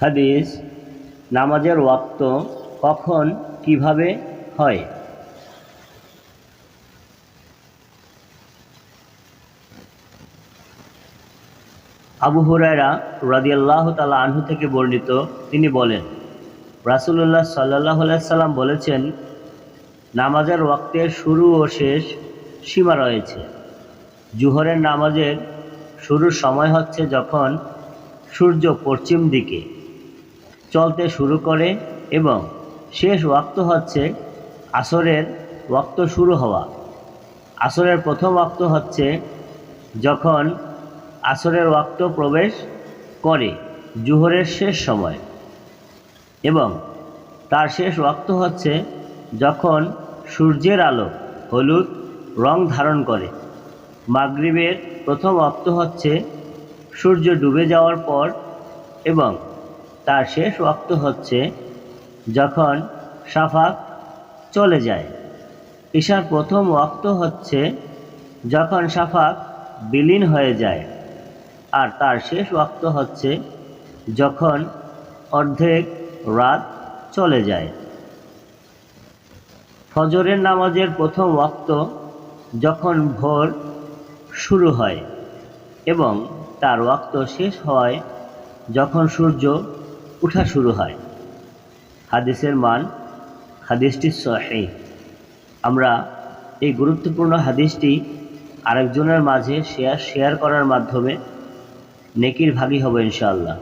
হাদিস, নামাজের ওয়াক্ত কখন, কীভাবে হয়? আবু হুরায়রা রাদিয়াল্লাহ তালা আনহু থেকে বর্ণিত, তিনি বলেন, রাসুলুল্লাহ সাল্লাহ সাল্লাম বলেছেন, নামাজের ওয়াক্তের শুরু ও শেষ সীমা রয়েছে। জুহরের নামাজের শুরুর সময় হচ্ছে যখন সূর্য পশ্চিম দিকে। চলতে শুরু করে এবং শেষ ওয়াক্ত হচ্ছে আসরের ওয়াক্ত শুরু হওয়া। আসরের প্রথম ওয়াক্ত হচ্ছে যখন আসরের ওয়াক্ত প্রবেশ করে জুহরের শেষ সময় এবং তার শেষ ওয়াক্ত হচ্ছে যখন সূর্যের আলো, হলুদ রং ধারণ করে। মাগরিবের প্রথম ওয়াক্ত হচ্ছে সূর্য ডুবে যাওয়ার পর এবং তার শেষ ওয়াক্ত হচ্ছে যখন সাফাক চলে যায়। ঈশার প্রথম ওয়াক্ত হচ্ছে যখন সাফাক বিলীন হয়ে যায় আর তার শেষ ওয়াক্ত হচ্ছে যখন অর্ধেক রাত চলে যায়। ফজরের নামাজের প্রথম ওয়াক্ত যখন ভোর শুরু হয় এবং তার ওয়াক্ত শেষ হয় যখন সূর্য উঠা শুরু হয়। হাদিসের মান, হাদিসটি সহি। আমরা এই গুরুত্বপূর্ণ হাদিসটি আরেকজনের মাঝে শেয়ার শেয়ার করার মাধ্যমে নেকির ভাগী হব ইনশাআল্লাহ।